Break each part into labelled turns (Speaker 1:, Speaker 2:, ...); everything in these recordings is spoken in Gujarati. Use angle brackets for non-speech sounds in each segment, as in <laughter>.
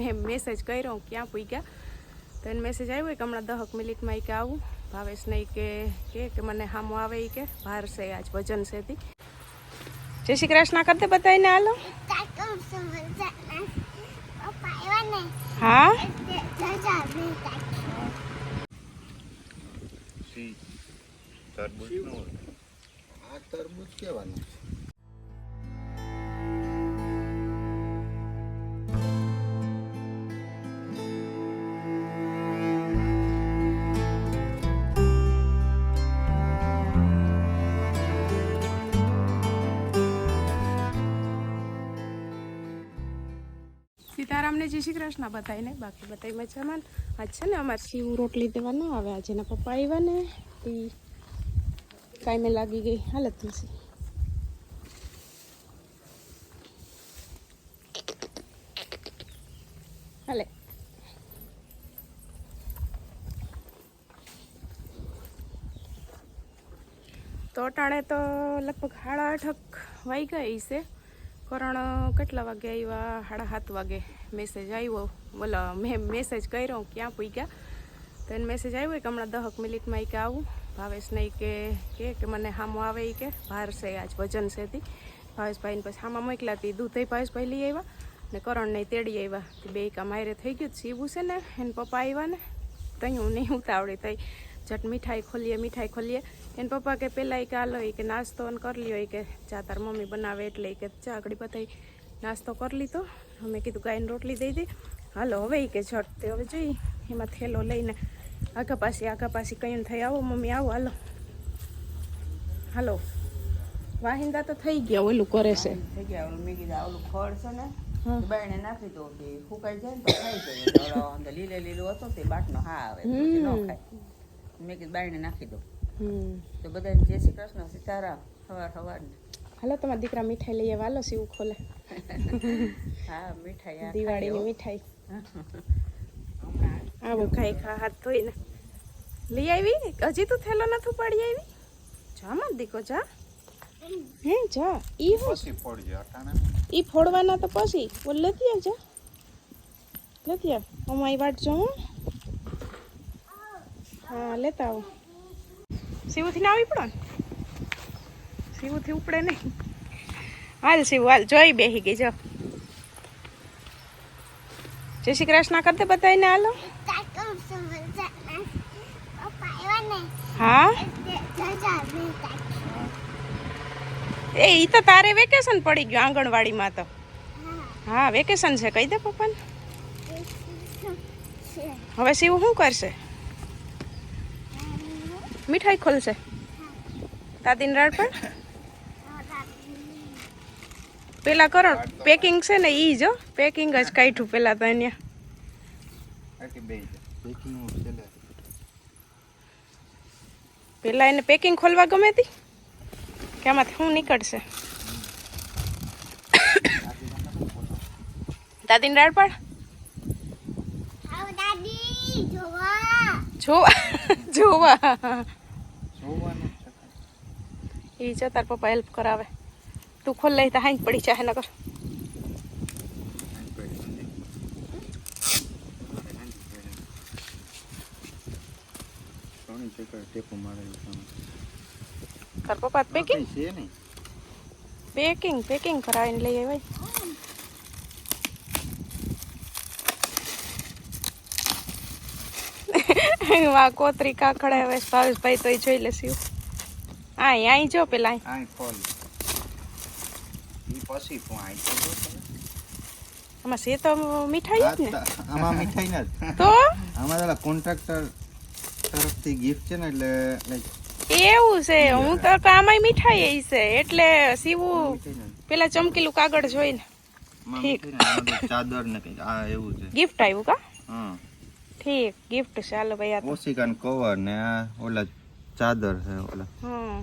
Speaker 1: મેં મેસેજ કર્યો ક્યાં પૂગ્યા તો એને મેસેજ આવ્યો કે હમણાં દહક મિનિટમાં ઈ કે આવું? ભાવેશ નહીં કે કે કે મને હામો આવે ઈ કે બહાર છે આજ ભજન છે તી. જય શ્રી કૃષ્ણ કરતે બતાવીને હાલો
Speaker 2: કાકમ સમજાના પપ્પા આવ્યા ને
Speaker 1: હા?
Speaker 2: એટલે જજા બેટા
Speaker 3: સી તરબૂચ નો આ તરબૂચ કેવાનું
Speaker 1: સીતારામને જય શ્રી કૃષ્ણ બતાવીને બાકી બતાવી મજામાં? આજ છે ને અમારે શિવ રોટલી દેવા ના આવે. આજે એના પપ્પા આવ્યા ને, તે કાંઈ લાગી ગઈ હાલત તુલસી હાલે. તો અટાણે તો લગભગ સાડા આઠક વાઈ ગઈ છે. કરણ કેટલા વાગે આવ્યા? સાડા સાત વાગે મેસેજ આવ્યો. બોલો, મેં મેસેજ કર્યો, ક્યાં પૂગ્યા? તો એને મેસેજ આવ્યો કે હમણાં દહક મિનિટમાં કે આવું. ભાવેશ નહીં કે કે કે મને હામો આવે એ કે બહાર છે, આજ ભજન છે તી. ભાવેશભાઈને પછી હામાં મોકલા હતી દૂધ ભાવેશભાઈ લઈ આવ્યા ને કરણને તેડી આવ્યા. બે કામ મારે થઈ ગયું સીવું છે ને, એને પપ્પા આવ્યા ને તઈ હું નહીં ઉતાવળી તઈ જટ મીઠાઈ ખોલીએ મીઠાઈ ખોલીએ. એને પપ્પા કે પહેલાં કે હાલો કે નાસ્તો કરી લ્યો કે ચા તાર મમ્મી બનાવે એટલે કે ચા આગળ બતાવી નાસ્તો કરી લીધો. અમે કીધું ગાયને રોટલી દઈ દઈ હાલો હવે કે ઝટતે હવે જઈ. એમાં થેલો લઈને આગા પાછી આગા પાછી કહીને થઈ આવો મમ્મી આવો હાલો. હાલો. વાહિંદા તો થઈ ગયા ઓલું કરે છે.
Speaker 4: થઈ ગયા ઓલું મેં કીધું ઓલું ખડ છે ને. બાયણે નાખી દો કે ફૂંકાઈ જાય તો ખાઈ જાય. લીલે લીલું હતો તે બાટનો હા આવે ન ખાય. મેં કીધું બાયણે નાખી દો. તો બધાને જય શ્રી કૃષ્ણ સીતારામ સવાર સવાર
Speaker 1: હાલો તમારા દીકરા મીઠાઈ લઈએ વાલો સીવું ખોલે.
Speaker 4: હા મીઠાઈ આ
Speaker 1: દિવાળીની મીઠાઈ. આવો ખાઈ ખા હાથ ધોઈને. લઈ આવી? હજી તું થેલો નથી પાડી આવી? જા મત દીકો જા. હે જા. ઈ
Speaker 3: પછી પડજે અટાણે.
Speaker 1: ઈ ફોડવાના તો પછી. બોલ લેતી આવ જા. લેતી આવ. અમારી વાટ જો હા લેતા આવો. સીવુથી ના આવી પડો ને? શિવથી ઉપડે નહીં. હાલ શિવ હાલ જોઈ બેસી ગઈ જો. જય શ્રી કૃષ્ણ કરતે બતાવીને હાલો. હા? એ ઈ તો તારે વેકેશન પડી ગયું આંગણવાડીમાં તો.
Speaker 2: હા
Speaker 1: વેકેશન છે કહી દે પપ્પાને. હવે શિવ શું કરશે? મીઠાઈ ખોલશે? દાદીને રાડ પર? પેલા કરો પેકિંગ છે ને ઈ જો પેકિંગ જ કાઢ્યું પેલા તો અહીંયા. પેલા એને પેકિંગ ખોલવા ગમે હતી કે આમાંથી શું નીકળશે? દાદીને રાડ
Speaker 2: પર? જોવા
Speaker 1: જોવા. ઈ જો તાર પપ્પા હેલ્પ કરાવે. તું ખોલ લઈ તો હાઈ પડી
Speaker 3: ટેપો મારેલું
Speaker 1: તાર પપ્પા પેકિંગ પેકિંગ પેકિંગ કરાવીને લઈ આવ્યા <laughs> કોતરી કાકડા હવે ભાવેશભાઈ તો જોઈ લેશું. આ અહીં જો પેલા. અહીં.
Speaker 3: ખોલ ઈ પછી પણ જો
Speaker 1: આમાં સે તો મીઠાઈ જ ને?
Speaker 3: આમાં મીઠાઈ ના
Speaker 1: તો?
Speaker 3: આમાં પેલા કોન્ટ્રાક્ટર તરફથી ગિફ્ટ છે ને એટલે like
Speaker 1: એવું છે હું તો આમાંય મીઠાઈ છે એટલે સીવું પેલા ચમકીલું કાગળ જોઈને. ઠીક.
Speaker 3: ચાદર ને કઈ આ એવું છે.
Speaker 1: ગિફ્ટ આવ્યું કા?
Speaker 3: હા.
Speaker 1: ઠીક ગિફ્ટ ચાલો ભાઈ આ તો.
Speaker 3: કવર ને આ ઓલા ચાદર છે ઓલા.
Speaker 1: હા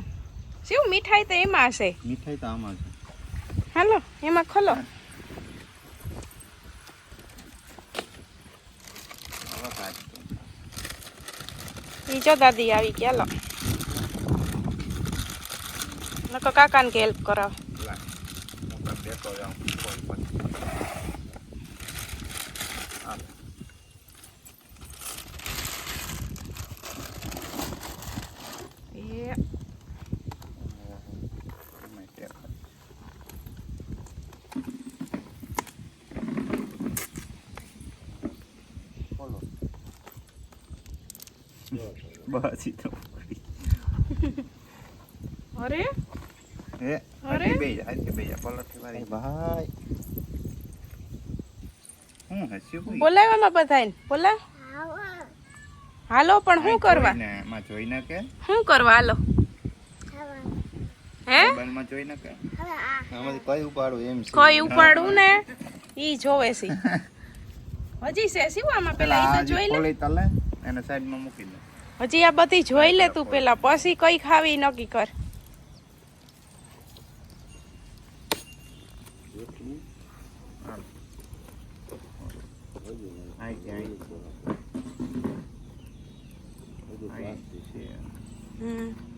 Speaker 1: શું મીઠાઈ તો એમાં હશે
Speaker 3: મીઠાઈ તો આમાં છે.
Speaker 1: હાલો એમાં ખોલો.
Speaker 3: હવે કાઢ તો.
Speaker 1: ઈ જો દાદી આવી ગયા લો નકો કાકાને કે હેલ્પ કરાવ
Speaker 3: લાય. હું પણ બેઠો જાઉં. કોઈ પણ. ઈ તો
Speaker 1: અરે?
Speaker 3: હે?
Speaker 1: અરે.
Speaker 3: હરખી બેહી જા હરખી બેહી જા પલટથી વારી ભાઈ. હું હસ્યું કોઈ
Speaker 1: બોલાવવામાં બધાને બોલા. હાલો પણ શું કરવા?
Speaker 3: એમાં જોઈ ના કે?
Speaker 1: શું કરવા? હાલો.
Speaker 2: હે?
Speaker 1: હે
Speaker 3: જોઈ ના કે?
Speaker 2: હવે આ
Speaker 3: આમાંથી કઈ ઉપાડું એમ છે.
Speaker 1: કોઈ ઉપાડવું ને? ઈ જોવે છે. હજી છે શું આમાં પેલા ઈ તો જોઈ લે
Speaker 3: તલે એને સાઈડમાં મૂકી દે.
Speaker 1: હજી આ બધી જોઈ લે તું પેલા પછી કઈ ખાવી નક્કી કર. હમ.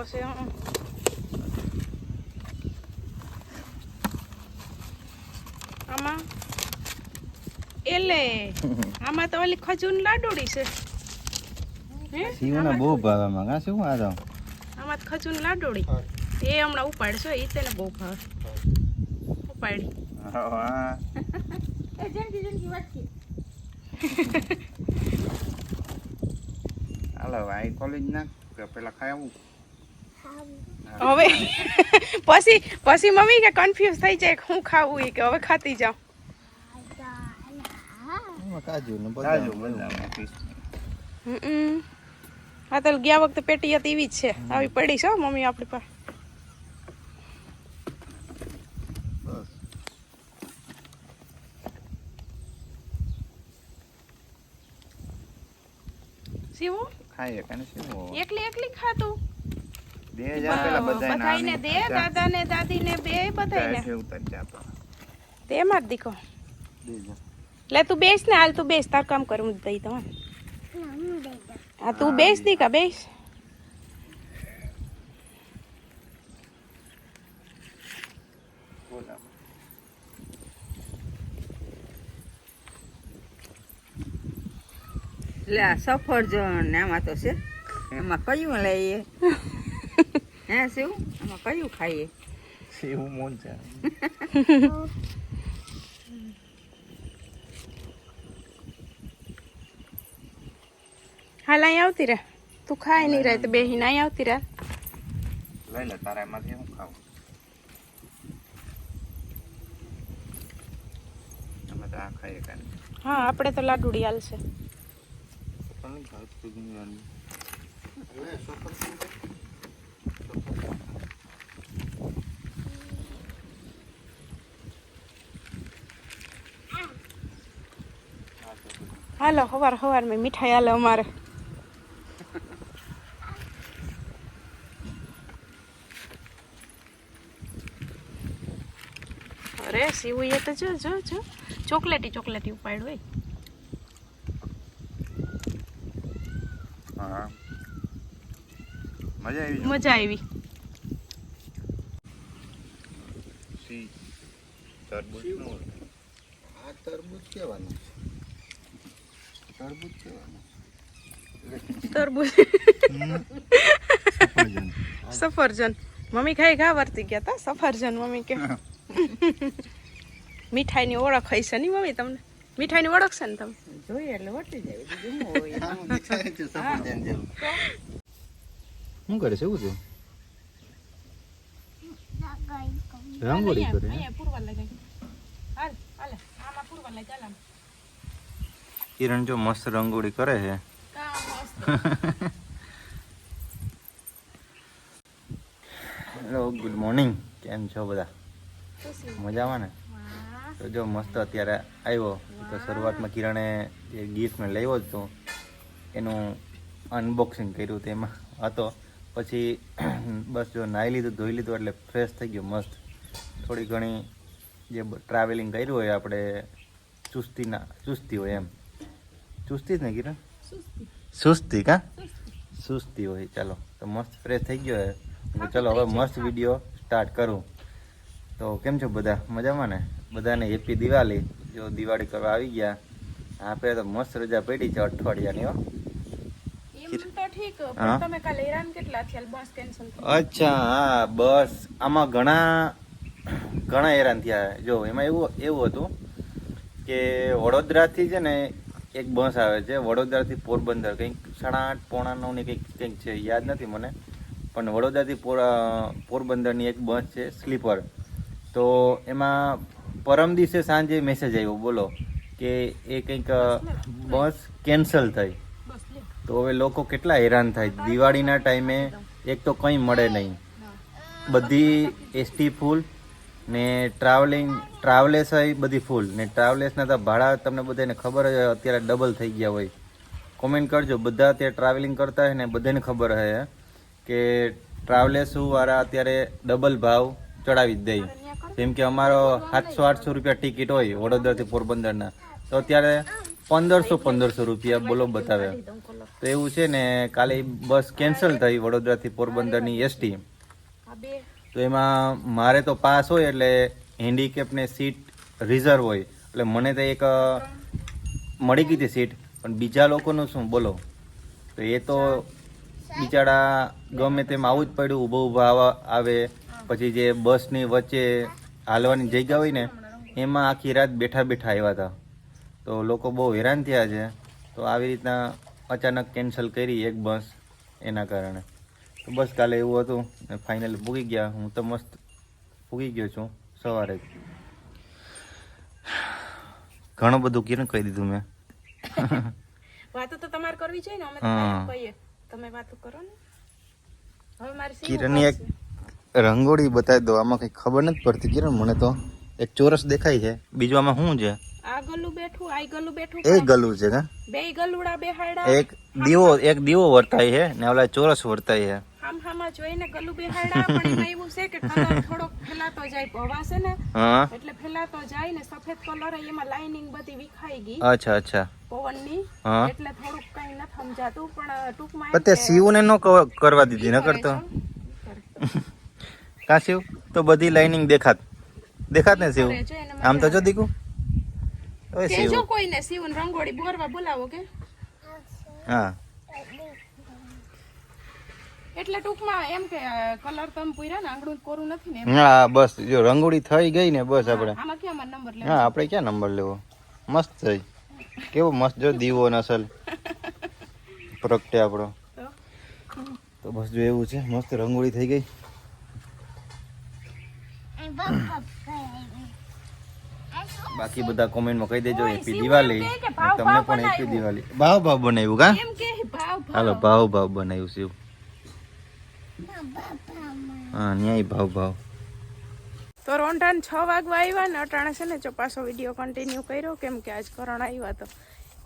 Speaker 1: પટ્ટો છે. આમાં એલે આમાં તો ઓલી ખજૂર લાડુડી છે
Speaker 3: શિવને બહુ ભાવે માં કા શું આ તો
Speaker 1: આમાં ખજૂર લાડુડી એ હમણાં ઉપાડશો એ તેને બહુ ભાવે ઉપાડી
Speaker 3: હા હાલો ભાઈ કોલેજ ના કે પેલા ખાઈ આવું
Speaker 1: હવે પછી પછી મમ્મી કે કન્ફ્યુઝ થઈ જાય કે હું ખાવું એ કે હવે ખાતી જાઉં આ તો ગયા વખતે પેટી હતી એવી જ છે. આવી પડી છે હો મમ્મી આપણી પાસે. શીવું?
Speaker 3: શું
Speaker 1: એકલી એકલી ખાતું?
Speaker 3: દે જા પેલા બધાય
Speaker 1: દે દાદાને દાદીને બે
Speaker 3: ઉતર
Speaker 1: તેમાં જ. દીકો લે તું બેસ ને હાલ તું બેસ. તાર કામ કરું દઈ દઉં હા તું બેસ દીકા બેસ.
Speaker 4: લે આ સફરજન ને આમાં તો છે. એમાં કયું લઈએ? <laughs> હે શિવ? આમાં કયું ખાઈએ?
Speaker 3: શિવ મોન છે <laughs>
Speaker 1: હાલ અહીં આવતી રહે. તું ખાય નહીં રહે તો બેહીને અહીં આવતી રહે.
Speaker 3: લઈ લે તારા એમાંથી હું ખાવું? અમે તો આ ખાઈએ કે
Speaker 1: હા આપણે તો લાડુડી હાલશે હાલો હવાર હવાર મેં મીઠાઈ હાલે અમારે. અરે સીવું એ તો જો જો જો. ચોકલેટી ચોકલેટી ઉપાડ હોય
Speaker 3: મજા આવી
Speaker 1: મજા આવી.
Speaker 3: સી તરબૂચનું આ તરબૂચ કેવાનું? તરબૂચ કેવાનું સફરજન
Speaker 1: સફરજન મમ્મી ખાઈ ઘા વર્તી ગયા તા સફરજન મમ્મી કે મીઠાઈની ઓળખ હશે નહીં મમ્મી તમને મીઠાઈની ઓળખ છે ને તમે
Speaker 4: જોઈએ એટલે વટી જાય શું હોય
Speaker 3: સફરજન જેવું શું કરે છે એવું છે રંગોળી કરે
Speaker 1: પૂરવા લગાવી હાલ હાલ આમાં પૂરવા આમ.
Speaker 3: કિરણ જો મસ્ત રંગોળી કરે છે. હેલો ગુડ મોર્નિંગ કેમ છો બધા? મજામાં ને? તો જો મસ્ત અત્યારે આવ્યો. તો શરૂઆતમાં કિરણે જે ગિફ્ટ મેં લેવો હતો, એનું અનબોક્સિંગ કર્યું તેમાં હતો પછી <clears throat> બસ જો નાહી લીધું, ધોઈ લીધું, એટલે ફ્રેશ થઈ ગયો મસ્ત. થોડી ઘણી જે ટ્રાવેલિંગ કર્યું હોય આપણે ચુસ્તી ના ચુસ્તી હોય એમ. ચુસ્તી જ ને કિરણ? સુસ્તી. કા? સુસ્તી. હોય ચાલો. તો મસ્ત ફ્રેશ થઈ ગયો હે ચાલો હવે મસ્ત વીડિયો સ્ટાર્ટ કરું. તો કેમ છો બધા? મજામાં ને? બધાને હેપી દિવાળી. જો દિવાળી કરવા આવી ગયા. આપણે તો મસ્ત રજા પડી છે અઠવાડિયાની હો. અચ્છા હા બસ. આમાં ઘણા ઘણા હેરાન થયા. જો એમાં એવું એવું હતું કે વડોદરાથી છે ને એક બસ આવે છે, વડોદરાથી પોરબંદર. કંઈક સાડા આઠ પોણા નવની કંઈક કંઈક છે, યાદ નથી મને. પણ વડોદરાથી પોર પોરબંદરની એક બસ છે, સ્લીપર. તો એમાં પરમ દિવસે સાંજે મેસેજ આવ્યો, બોલો, કે એ કંઈક બસ કેન્સલ થઈ. તો હવે લોકો કેટલા હેરાન થાય. દિવાળીના ટાઈમે એક તો કંઈ મળે નહીં. બધી એસટી ફૂલ ને ટ્રાવેલિંગ ટ્રાવેલેસ હોય બધી ફૂલ ને ટ્રાવેલ્સના તો ભાડા તમને બધાને ખબર જ હોય અત્યારે ડબલ થઈ ગયા હોય. કોમેન્ટ કરજો બધા અત્યારે ટ્રાવેલિંગ કરતા હોય ને બધાને ખબર હોય કે ટ્રાવેલ્સવાળા અત્યારે ડબલ ભાવ ચડાવી જ દે જેમ કે અમારો સાતસો આઠસો રૂપિયા ટિકિટ હોય વડોદરાથી પોરબંદરના તો અત્યારે પંદરસો પંદરસો રૂપિયા બોલો બતાવે. તો એવું છે ને કાલે બસ કેન્સલ થઈ વડોદરાથી પોરબંદરની એસટી તો એમાં મારે તો પાસ હોય એટલે હેન્ડીકેપને સીટ રિઝર્વ હોય, એટલે મને તો એક મળી ગઈ હતી સીટ પણ બીજા લોકોનું શું, બોલો. તો એ તો બિચારા ગમે તેમ આવું જ પડ્યું ઊભો ઊભા આવે પછી જે બસની વચ્ચે હાલવાની જગ્યા હોય ને, એમાં આખી રાત બેઠા બેઠા આવ્યા હતા. તો લોકો બહુ હેરાન થયા છે. તો આવી રીતના અચાનક કેન્સલ કરી એક બસ એના કારણે. તો બસ કાલે એવું હતું ને ભૂગી ગયા. હું તો મસ્ત પૂગી ગયો છું. સવારે ઘણું બધું કિરણ કહી દીધું મેં.
Speaker 1: વાતો તો તમારે કરવી જોઈએ ને અમે તો કહીએ. તમે વાતો કરો ને. હવે મારી
Speaker 3: કિરણની એક રંગોળી બતાવી દો આમાં કંઈ ખબર નથી પડતી. કિરણ મને તો એક ચોરસ દેખાય છે. બીજું આમાં શું છે?
Speaker 1: આ ગલું બેઠું આ ગલું બેઠું
Speaker 3: એ ગલું છે કા?
Speaker 1: બે ગલુડા બેહાડા
Speaker 3: એક દીવો એક દીવો વર્તાય છે ને ઓલા ચોરસ વર્તાય છે.
Speaker 1: આમ હામાં જોઈને ગલુ બેહાડા પણ એમાં એવું છે કે કલર થોડો ફેલાતો જાય છે ને એટલે ફેલાતો જાય ને સફેદ કલર એમાં લાઇનિંગ બધી વિખાઈ ગઈ.
Speaker 3: અચ્છા અચ્છા.
Speaker 1: પવનની એટલે થોડુંક કઈ નથી સમજાતું પણ ટૂંકમાં
Speaker 3: પણ સીવને ન કરવા દીધી ન કરતો? કા શિવ? તો બધી લાઇનિંગ દેખાત. દેખાત ને સીવ આમ તો જો દીકુ. ઓય સીવ
Speaker 1: કેજો કોઈને સીવન રંગોળી બોરવા બોલાવો કે?
Speaker 3: હા.
Speaker 1: એટલે ટૂંકમાં એમ કે કલર તમે પૂર્યા ને આંગળું કોરું નથી ને
Speaker 3: હા બસ જો રંગોળી થઈ ગઈ ને બસ આપણે.
Speaker 1: આમાં ક્યાં નંબર લેવો?
Speaker 3: હા આપણે ક્યાં નંબર લેવો? મસ્ત થઈ કેવો મસ્ત જો દીવો નસલ પ્રગટે આપણો.
Speaker 1: તો
Speaker 3: બસ જો એવું છે. મસ્ત રંગોળી થઈ ગઈ. બાકી બધા કોમેન્ટમાં કહી દેજો હેપી દિવાળી. તમને પણ હેપી. દિવાળી. ભાવ ભાવ બનાવ્યું કા? હાલો ભાવ ભાવ બનાવ્યું
Speaker 2: Papa,
Speaker 3: હા, ન્યાય ભાવ ભાવ.
Speaker 1: તો રોંઢાન છ વાગવા આવ્યા ને અટાણે છે ને ચોપાસો વીડિયો કન્ટિન્યુ કર્યો, કેમ કે આજ કરણ આવ્યા તો.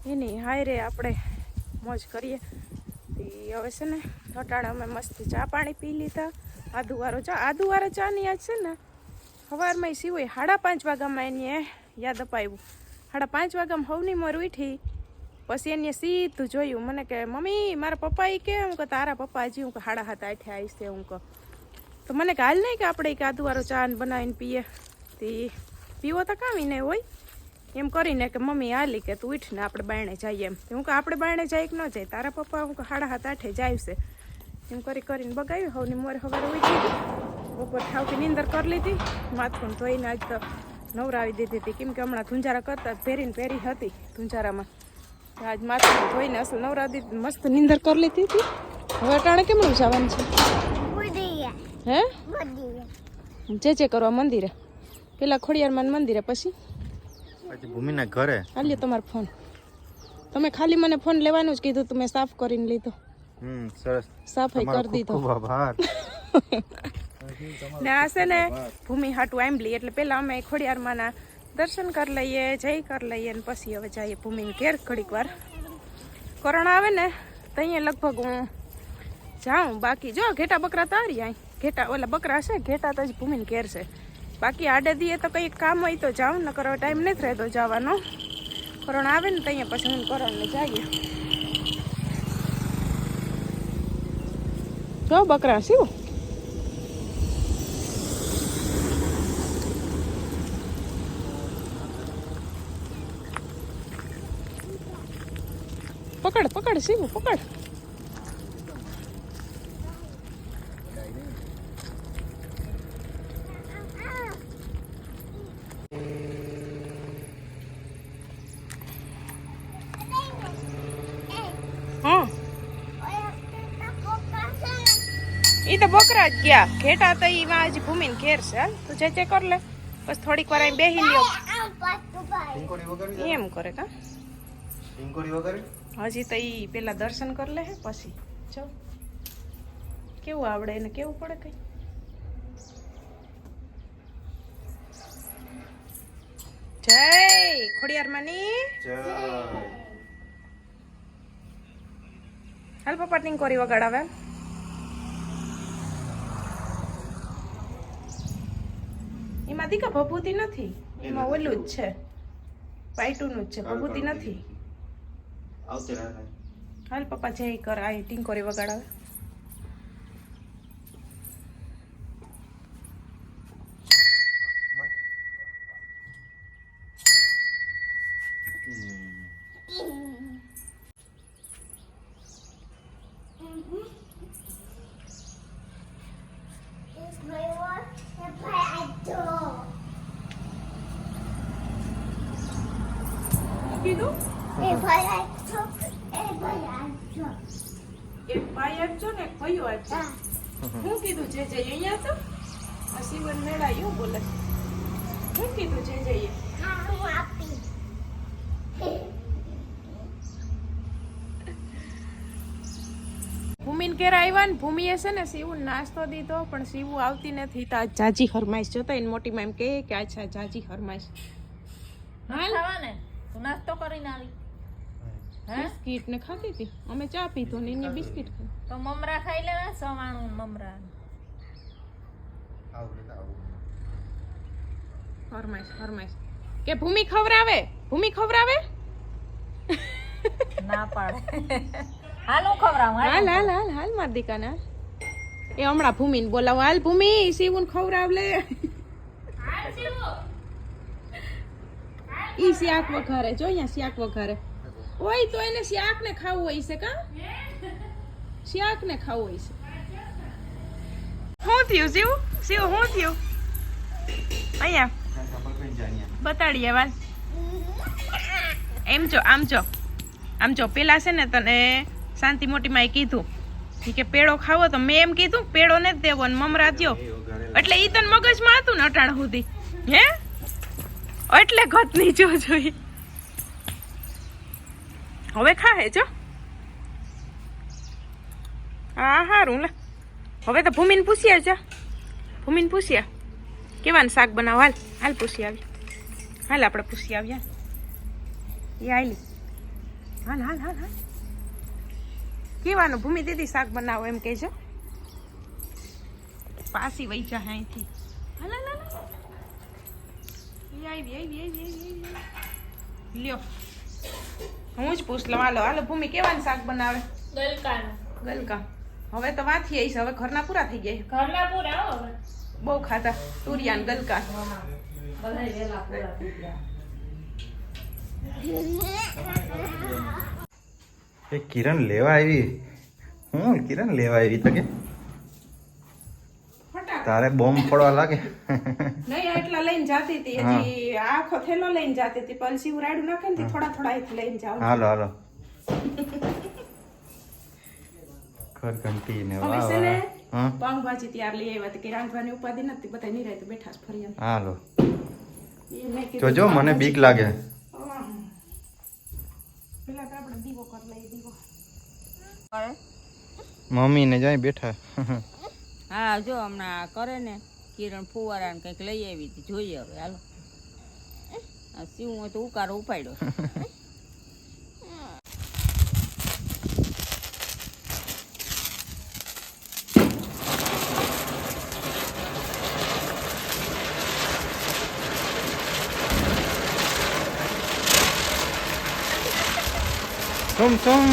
Speaker 1: એની હાય રે આપણે મોજ કરીએ. હવે છે ને અટાણે અમે મસ્ત ચા પાણી પી લીધા. આદુવારો ચા આદુવારો ચા ની આજ છે ને સવારમાં સિવાય સાડા પાંચ વાગ્યામાં એને યાદ અપાવ્યું. સાડા પાંચ વાગ્યામાં હવની મોર ઉઠી પછી એને સીધું જોયું. મને કે, મમ્મી, મારા પપ્પા એ કે હું કે તારા પપ્પા હજી હું કે સાડા હાથ આઠે આવીશ તે હું કહું. તો મને કે, હાલ નહીં કે આપણે એક આદુવારો ચા બનાવીને પીએ. તે પીવો તો કામી નહીં હોય. એમ કરીને કે, મમ્મી, હાલી કે તું ઉઠ ને આપણે બાયણે જઈએ. એમ. હું કે આપણે બાયણે જાય કે ન જાય તારા પપ્પા હું કે સાડા હાથ આઠે જાય છે. એમ કરી કરીને બગાવ્યું હવની મોરે સવારે ઉઠી ગઈ. બપોર થાવતી નીંદર કરી લીધી. માથું ધોઈને આજ તો નવરાવી દીધી હતી. કેમ કે હમણાં ધુંજારા કરતા પહેરીને પહેરી હતી ધુંજારામાં. આજ માથું ધોઈને અસલ નવરાતી મસ્ત નીંદર કરી લીધી હતી. હવે અટાણે કેમ જવાનું છે? હે? જે જે કરવા મંદિરે. પેલા ખોડિયારમાં મંદિરે પછી?
Speaker 3: પછી ભૂમિના ઘરે.
Speaker 1: હાલ્યો તમારો ફોન. તમે ખાલી મને ફોન લેવાનું જ કીધું તમે મેં સાફ કરીને લીધો.
Speaker 3: સરસ.
Speaker 1: સાફાઈ કરી દીધો.
Speaker 3: ખૂબ આભાર. <laughs>
Speaker 1: ને આ છે ને ભૂમિ હાટું આંબલી એટલે પેલા અમે ખોડિયારમાંના દર્શન કરી લઈએ, જય કરી લઈએ ને પછી હવે જઈએ ભૂમિની ઘેર ઘડીક વાર. કોરોના આવે ને, તો અહીંયા લગભગ હું જાઉં. બાકી જો, ઘેટા બકરા તારી અહીં ઘેટા, ઓલા બકરા છે, ઘેટા તો જ ભૂમિને ઘેર છે. બાકી આડે દીએ તો કંઈક કામ હોય તો જાઉં ન કરો ટાઈમ નથી રહેતો જવાનો. કોરોના આવે ને તો અહીંયા પછી હું કોરોનાને જઈએ જો બકરા, શું? પકડ પકડ શીવું પકડ. હા. ઈ તો બકરા જ ગયા. ઘેટા તો ઈ માં હજી ભૂમિને ઘેર છે હાલ. તું જે તે કર લે. બસ થોડીક વાર અહીં બેહી લ્યો. એમ કરે કા?
Speaker 3: ટીંકોડી વગાડી
Speaker 1: હજી તો ઈ પેલા દર્શન કરી લે હે પછી. જો કેવું આવડે એને કેવું પડે કઈ? જય ખોડિયાર માની. હાલ પપ્પા ટીંકોરી વગાડાવે એમાં. દીકા ભભૂતિ નથી. એમાં ઓલું જ છે. પાયટુનું જ છે. ભભૂતિ નથી.
Speaker 3: આવતી રહે
Speaker 1: હાલ પપ્પા જય કર આ ટીંકોરી વગાડાવે. કીધું? એક ભાઈ આપજો ને ભાઈઓ આપજો હું. કીધું જે જઈએ અહીંયા તો આ શિવન મેળા એવું બોલે હું કીધું જે જઈએ ભૂમિન ઘેર આવ્યા ને ભૂમિએ છે ને શિવું નાસ્તો દીધો પણ શિવું આવતી નથી. તો આ જાજી હરમાઈશ જોતા એને મોટી માં એમ કહે કે અચ્છા જાજી હરમાઈશ. હાલ.
Speaker 5: ખાવાને? તું નાસ્તો કરીને આવી.
Speaker 1: બિસ્કીટ ને ખાતી હતી અમે ચા પીધો ને એને બિસ્કીટ ખાઈ.
Speaker 5: તો મમરા ખાઈ લેવા? સવાણું મમરા.
Speaker 1: ફરમાઈશ ફરમાઈશ. કે ભૂમિ ખવરાવે ભૂમિ ખવરાવે <laughs>
Speaker 5: ના પાડે. હાલ હું ખવરાવું હાલ.
Speaker 1: હાલ હાલ હાલ હાલ માર દીકાને હાલ. એ હમણાં ભૂમિને બોલાવો. હાલ ભૂમિ શિવુન ખવરાવ લે ઈ શિયાક વઘારે જો અહીંયા શિયાક વઘારે. ઓય, તો એને શાક ને ખાવું હોય છે કા? શાક ને ખાવું હોય છે. શું થયું, શિવ? શિવ શું થયું? અહીંયા. બતાડીએ વાત. એમ જો, આમ જો. આમ જો, પેલા છે ને તને શાંતિ મોટી એ કીધું. કે પેડો ખાવો તો મેં એમ કીધું, પેડો ને જ દેવો ને મમરા દ્યો એટલે ઈ તને મગજમાં હતું ને અટાણ સુધી. હે? એટલે ઘટની જો જોઈ. હવે ખાહે જો. હા, હારું, લે. હવે તો ભૂમિને પૂછ્યા જા. ભૂમિને પૂછ્યા કેવાનું શાક બનાવ? હાલ હાલ પૂછી આવી હાલ આપણે પૂછી આવ્યા એ આવેલી હાલ હાલ હાલ હાલ. કેવાનું? ભૂમિ દીદી શાક બનાવો એમ કહેજો. પાસી વહી જા અહીંથી. હાલ હાલ હાલ આવી આવી આવી આવી લ્યો. હું જ પૂછ લઉં હાલો હાલો ભૂમિ કેવાનું શાક બનાવે?
Speaker 5: ગલકાનું.
Speaker 1: ગલકા. હવે તો વાથી આવીશ હવે ઘરના પૂરા થઈ ગયા.
Speaker 5: ઘરના પૂરા હવે.
Speaker 1: બહુ ખાતા. તુરિયા ને ગલકા.
Speaker 5: બધાય વેલા પૂરા થઈ ગયા.
Speaker 3: એ કિરણ લેવા આવી. હું કિરણ લેવા આવી તો કે?
Speaker 1: ફટાક
Speaker 3: તારે બોમ્બ ફોડવા લાગે?
Speaker 1: નહીં એટલા લઈને જાતી હતી. હજી આખો થેલો લઈને જાતી હતી. પલસી ઉરાડું નાખે ને થોડા થોડા એક લઈને જાવ
Speaker 3: હાલો હાલો. ઘર ઘંટી ને વાહ. વાહ
Speaker 1: પાઉંભાજી ત્યાર લઈ આવ્યા કે રાંધવાની ઉપાધિ નથી બધા નિરાય બેઠા જ ફરી.
Speaker 3: હાલો. જોજો મને બીક લાગે.
Speaker 1: પેલા તો આપણે દીવો કર લઈ દીવો.
Speaker 3: મમ્મી ને જાય બેઠા.
Speaker 4: હા જો હમણાં આ કરે ને કિરણ ફુવારાને કંઈક લઈ આવી હતી. જોઈએ હવે હાલો. આ સીવું હોય તો ઉકારો ઉપાડ્યો
Speaker 3: સુમ <laughs> સુમ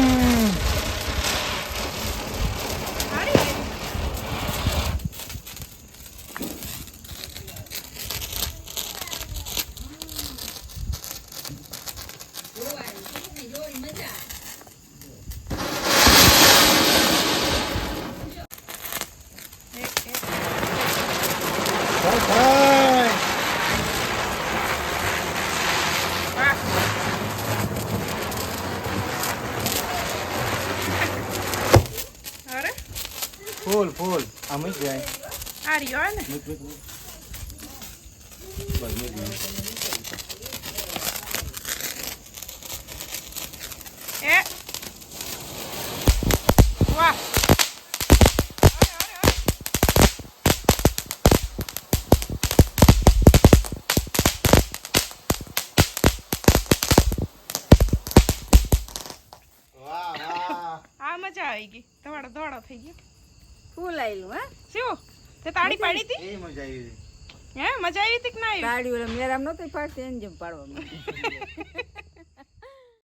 Speaker 1: વાહ અરે
Speaker 3: ફૂલ ફૂલ. આ મૂક જાય
Speaker 1: આ રહ્યો ને. એ. વાહ. મજા આવી ગઈ. ધોળો દોડો થઈ ગયો.
Speaker 4: ફૂલ આવેલું હા?
Speaker 1: શું? તે તાળી પાડી હતી?
Speaker 3: એ મજા આવી
Speaker 1: હે મજા આવી હતી કે ના આવી?
Speaker 4: તાળી ઓલા મેરામ નહોતી પાડતી એને જેમ પાડવા <laughs>